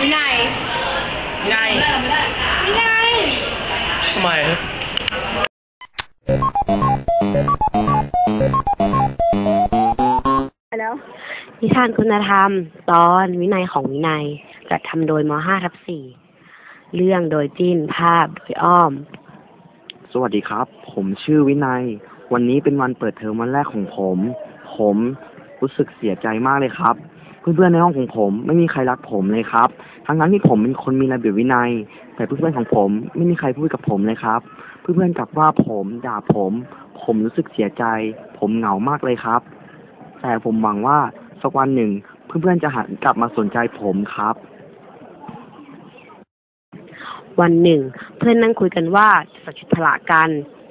วินัยไงวินัยทำไมแล้วนิทานคุณธรรม ตอนวินัยของวินัยจัดทำโดยม .5 ทับ4เรื่องโดยจิ้นภาพโดยอ้อม สวัสดีครับ ผมชื่อวินัย วันนี้เป็นวันเปิดเทอมวันแรกของผม ผมรู้สึกเสียใจมากเลยครับ เพื่อนๆในห้องของผมไม่มีใครรักผมเลยครับ ทั้งนั้นที่ผมเป็นคนมีระเบียบวินัย แต่เพื่อนๆของผมไม่มีใครพูดกับผมเลยครับ เพื่อนๆกลับว่าผมด่าผม ผมรู้สึกเสียใจ ผมเหงามากเลยครับ แต่ผมหวังว่าสักวันหนึ่ง เพื่อนๆจะหันกลับมาสนใจผมครับ วันหนึ่ง เพื่อนนั่งคุยกันว่าจะใส่ชุดพละกัน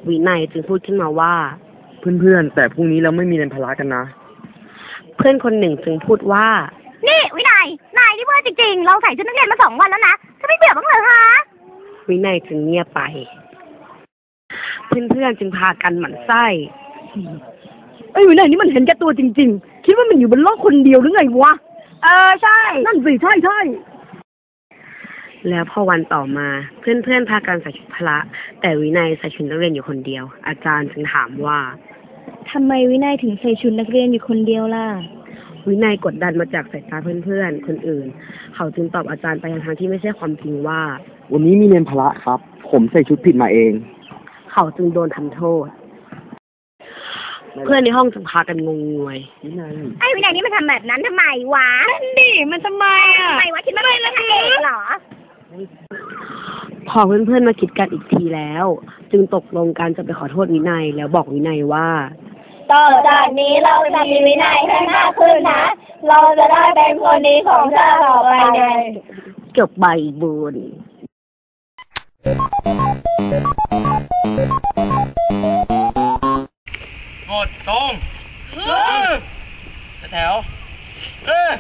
วินัยจึงพูดขึ้นมาว่า เพื่อนๆแต่พรุ่งนี้เราไม่มีเรียนพละกันนะ เพื่อนคนหนึ่งจึงพูดว่า นี่วินัย นายนี่เวอร์จริงๆ เราใส่ชุดนักเรียนมาสองวันแล้วนะจะไม่เบื่อบ้างเหรอคะวินัยจึงเงียบไป เพื่อนๆจึงพากันหมั่นไส้ไอ้วินัยนี่มันเห็นแก่ตัวจริง ๆ คิดว่ามันอยู่บนโลกคนเดียวหรือไงวะ เออใช่ นั่นสิใช่ใช่แล้วพอวันต่อมาเพื่อนๆพากันใส่ชุดพละ แต่วินัยใส่ชุดนักเรียนอยู่คนเดียว อาจารย์จึงถามว่า ทำไมวินัยถึงใส่ชุดนักเรียนอยู่คนเดียวล่ะ วินัยกดดันมาจากสายตาเพื่อนๆ คนอื่น เขาจึงตอบอาจารย์ไปทางๆที่ไม่ใช่ความจริงว่า วันนี้มีเรียนพละครับ ผมใส่ชุดผิดมาเอง เขาจึงโดนทำโทษ เพื่อนในห้องจึงพากันงงงวยไอ้วินัยนี่มันทำแบบนั้นทำไมวะนั่นดิมันทำไมอะทำไมวะคิดว่าเป็นนางเอกเหรอ พอเพื่อนๆมาคิดกันอีกทีแล้ว จึงตกลงกันจะไปขอโทษวินัยแล้วบอกวินัยว่า ต่อจากนี้เราจะมีวินัยให้มากขึ้นนะ เราจะได้เป็นคนดีของชาติต่อไปไงจบใบบุญกดตรงเออแถวเออ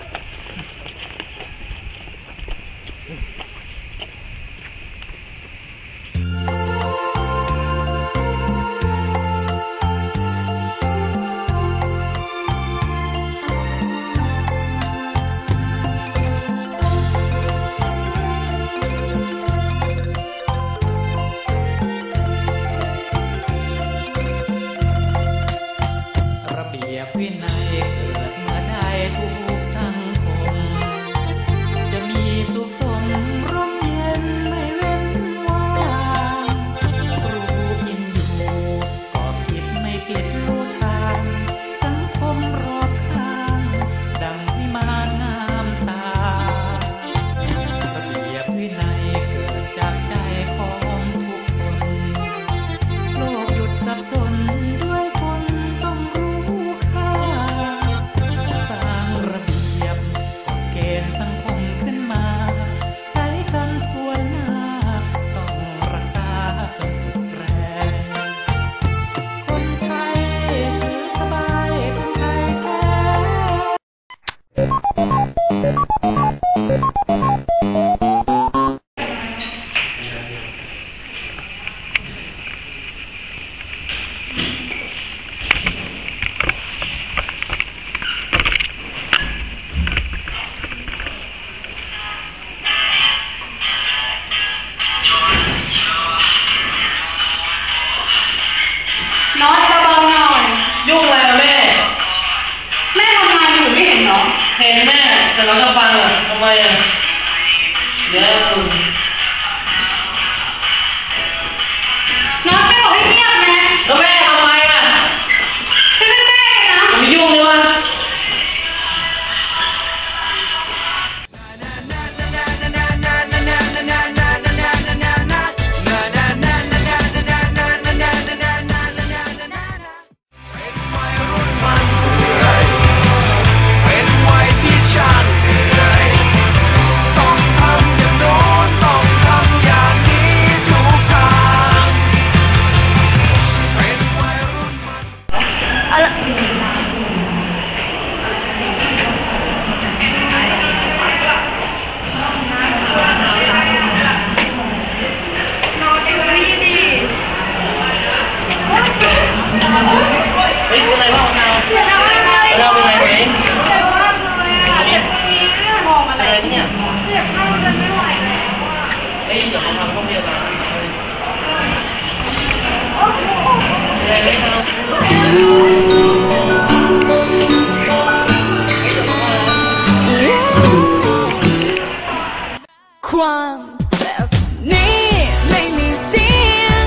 ความแบบนี้ไม่มีเสียง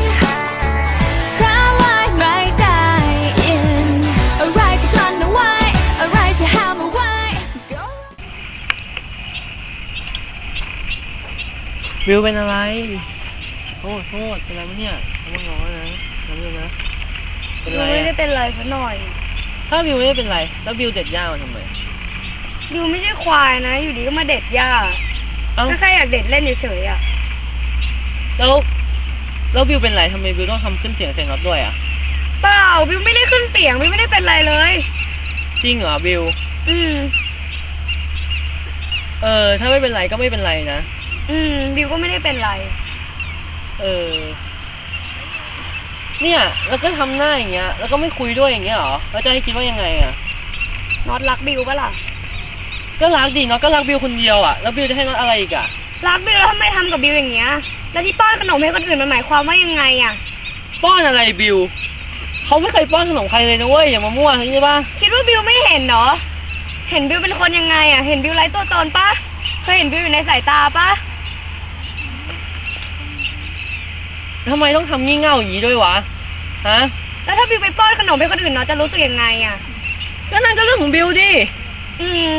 ถ้าไล่ไม่ได้ยินอะไรที่กลั้นเอาไว้ อะไรที่ห้ามเอาไว้ Go วิวเป็นอะไรโทษโทษเป็นอะไรวะเนี่ยน้ำร้อนนะน้ำเยอะนะเป็นไรไม่ได้อะเป็นไรซะหน่อย ถ้าวิวไม่ได้เป็นไร แล้ววิวเด็ดหญ้ามาทำไมยูไม่ใช่ควายนะ อยู่ดีก็มาเด็ดหญ้า เอ้าก็แค่อยากเด็ดเล่นเฉยๆอะ แล้วแล้ววิวเป็นไรทำไมวิวต้องทำขึ้นเสียงใส่น็อตด้วยอะ เปล่าบิวไม่ได้ขึ้นเสียงบิวไม่ได้เป็นไรเลย จริงเหรอวิว อืม เออ ถ้าไม่เป็นไรก็ไม่เป็นไรนะ อืมบิวก็ไม่ได้เป็นไร เออ เนี่ยแล้วก็ทำหน้าอย่างเงี้ย แล้วก็ไม่คุยด้วยอย่างเงี้ยเหรอแล้วจะให้คิดว่ายังไงอะน็อตรักบิวปะล่ะ ก็รักดีเนาะก็รักบิวคนเดียวอะ แล้วบิวจะให้น็อตอะไรอีกอะ รักบิวแล้วทำไมทำกับบิวอย่างเงี้ย แล้วที่ป้อนขนมให้คนอื่นมันหมายความว่ายังไงอะ ป้อนอะไรบิว เขาไม่เคยป้อนขนมใครเลยนะเว้ยอย่ามามั่วใช่ปะคิดว่าบิวไม่เห็นเนาะเห็นบิวเป็นคนยังไงอะ เห็นบิวไร้ตัวตนปะเคยเห็นบิวอยู่ในสายตาปะทำไมต้องทำงี่เง่าอย่างนี้ด้วยวะ ฮะ แล้วถ้าบิวไปป้อนขนมให้คนอื่นเนาะจะรู้สึกยังไงอะ ก็นั่นก็เรื่องของบิวดิ อืม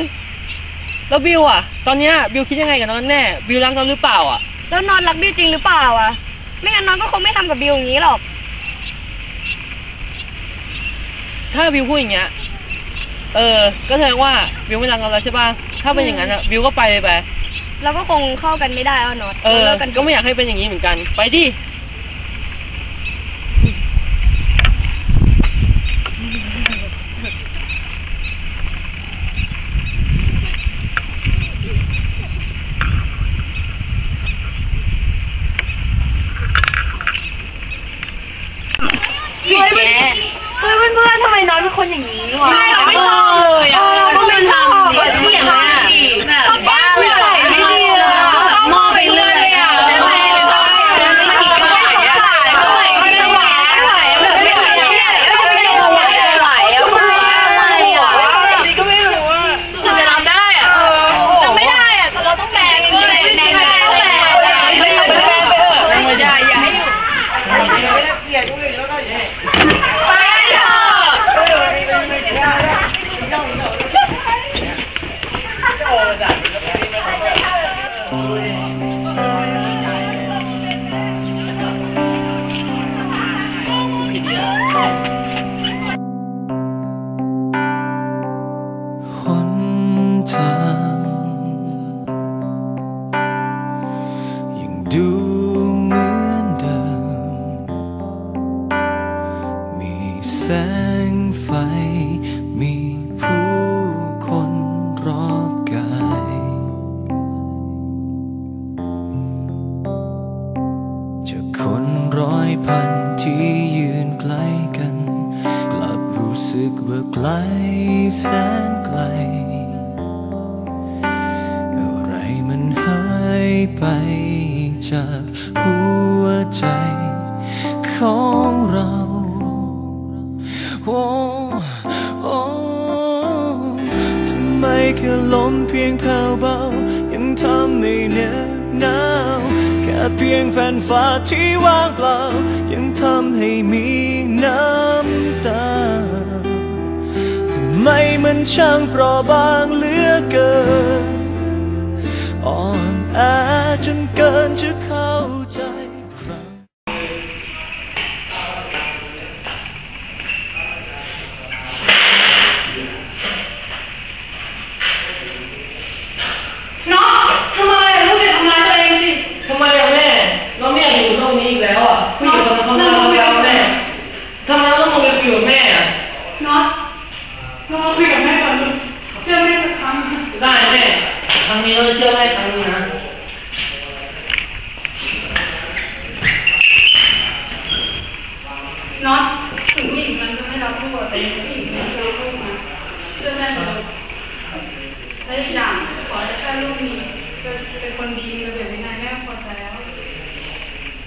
แล้วบิวอะ ตอนเนี้ยบิวคิดยังไงกับน้องแน่ บิวรักน้องหรือเปล่าอะ แล้วนอนรักบิวจริงหรือเปล่าอะ ไม่งั้นน้องก็คงไม่ทำกับบิวอย่างนี้หรอก ถ้าบิวพูดอย่างเงี้ย เออ ก็แสดงว่าบิวไม่รักเราแล้วใช่ป่ะ ถ้าเป็นอย่างนั้นอะบิวก็ไปเลยไป เราก็คงเข้ากันไม่ได้เอาเนาะเออลิกัน ก็ไม่อยากให้เป็นอย่างนี้เหมือนกัน ไปดิ อยพันที่ยืนใกล้กัน กลับรู้สึกว่าไกลแสนไกล อะไรมันหายไปจากหัวใจของเราโอ้โอ้ทำไมแค่ลมเพียงแผ่วเบา ยังทำให้เหน็บหนาว ค่เพียงแผ่นฟ้าที่ว่างเปล่า ยังทำให้มีน้ำตา ทำไมมันช่างเปราะบางเหลือเกิน อ่อนแอจนเกินจะเข้าใจ เรามาคุยกับแม่ก่อนดิเชื่อแม่สักครั้งได้แม่ครั้งนี้เราจะเชื่อแม่ครั้งนี้นะน็อตถึงผู้หญิงมันจะไม่รับลูกแต่ผู้หญิงมันจะรับลูกนะเชื่อแม่เถอะและอีกอย่างขอให้แค่ลูกมีเป็นคนดีระเบียบวินัยแม่พอใจแล้ว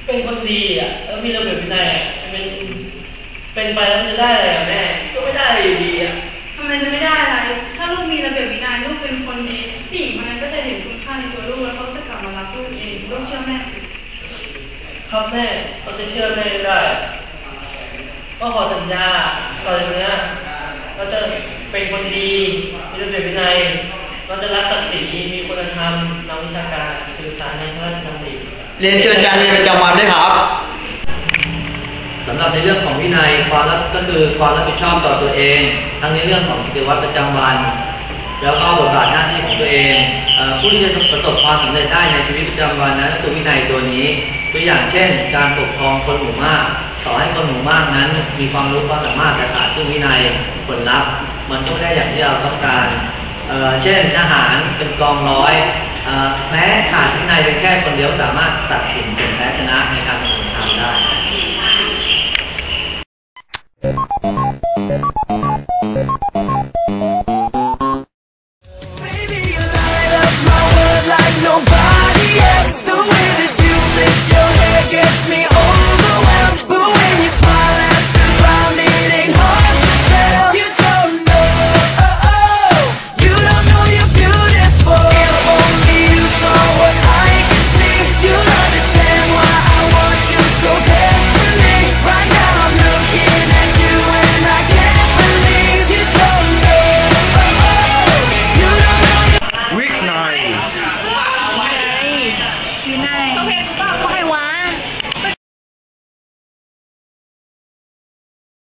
เป็นคนดีอะแล้วมีระเบียบวินัยอะมันเป็นไปแล้วมันจะได้อะไรอะแม่ก็ไม่ได้อะไรอยู่ดีอะ ทำไมจะไม่ได้อะไร ถ้าลูกมีระเบียบวินัยลูกเป็นคนดีผู้หญิงคนนั้นก็จะเห็นคุณค่าในตัวลูกแล้วเขาจะกลับมารักลูกเองลูกเชื่อแม่สิครับแม่เราจะเชื่อแม่ได้ก็ขอสัญญาต่อจากเนี้ยเราจะเป็นคนดีมีระเบียบวินัยเราจะรักศักดิ์ศรีมีคุณธรรมนักวิชาการสื่อสารในพระราชดำริเรียนเชิญการเรียนประจำวันด้วยครับ สำหรับในเรื่องของวินัยความรับก็คือความรับผิดชอบต่อตัวเอง ทั้งในเรื่องของกิจวัตรประจำวัน แล้วก็บทบาทหน้าที่ของตัวเองผู้ที่จะประสบความสำเร็จได้ในชีวิตประจำวันนั้นก็คือวินัยตัวนี้ตัวอย่างเช่น การปกครองคนหมู่มาก ต่อให้คนหมู่มากนั้น มีความรู้ความสามารถแต่ขาดซึ่งวินัยผลลัพธ์มันก็ไม่ได้อย่างที่เราต้องการเช่นทหารเป็นกองร้อยแม้ขาดวินัยเป็นแค่คนเดียวสามารถตัดสินผลแพ้ชนะในการแข่งขันได้